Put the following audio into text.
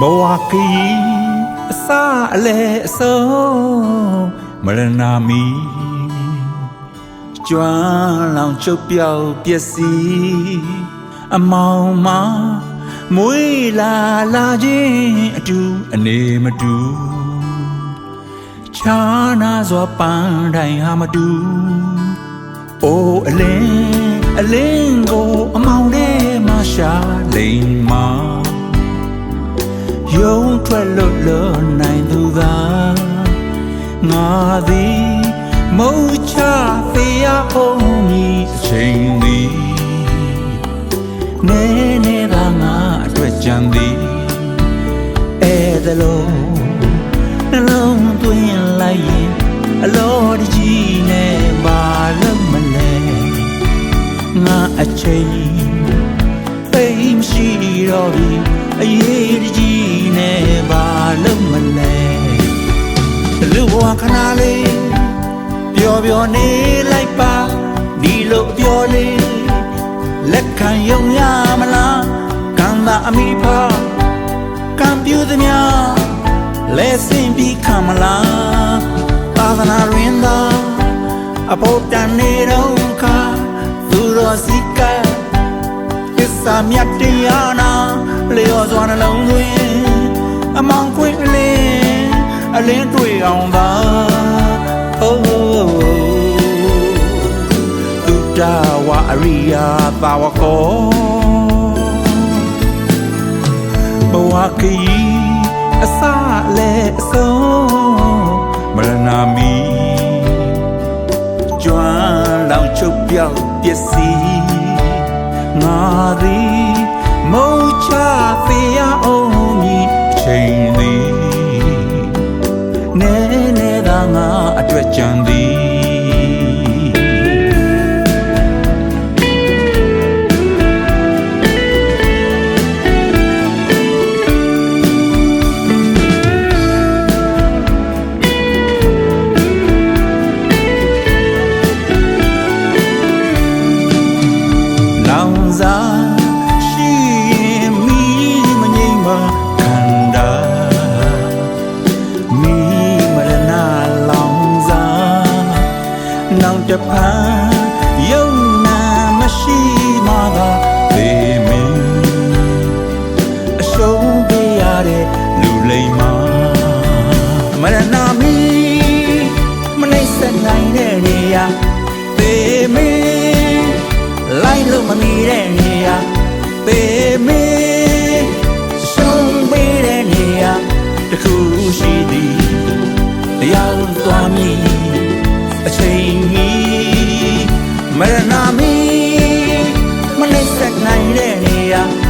ဘဝခရီးအစအလဲအဆုံးမရဏမီကျွမ်းလောင်ချုပ်ပြောက်ပျက်စီးအမောင်မမွေးလာလာခြင်းအတူအနေမတူချာနာစွာပန်းတိုင်းဟာမတူအိုးအလင်းအလင်းကိုအမောင်ထဲမှာရှာလိမ်မောင်ယုံ ထွက်လွတ်လွတ်နိုင်သူသာငါသည်မုတ်ချသေးရအောင်မီအချိန်သည်နေနေသာငါအတွက်ကြံသည်ဧသလုံးနှလုံးသွင်းလိုက်ရင်အလောတကြီးနဲ့ပါလို့မလဲငါအချိန်သိမ်းရှိတော့ပြီအရေးတကြီး လူဘဝခဏလေးပျော်ပျော်နေလိုက်ပါဒီလိုပျော်လေးလက်ခံယုံရမလားကံသာအမိဖာကံပြူသမျှလဲစင်ပြီးခံမလားသာသနာရင်းသာအဖို့တန်နေတော့ခါသူတော်စီကံပစ္စာမြတ်တရားနာလျော်စွာနှလုံးသွင်းအမောင်ခွင့် အလင်းအလင်းတွေ့အောင်သာအိုးသုတ္တဝအရိယာသာဝကောဘဝခီအစလဲအဆုံးမရဏမီကျွမ်းလောင်ချုပ်ပြောက်ပျက်စီးငါသည်မုတ်ချသေးရအောင်မည်အချိန်သည်နဲ အ တဖန်ယုံနာမရှိမှသာလေမင်းအရှုံးပေးရတဲ့လူလိမ်မာမရဏမီမနှိမ့်ဆက်နိုင်တဲ့နေရာသေမင်းလိုက်လို့မမီတဲ့နေရာသေမင်းရှုံးပေးတဲ့နေရာတခုရှိသည်တရားသွားမည်အချိန် မရဏမီမနှိမ့်ဆက်နိုင်တဲ့နေရာ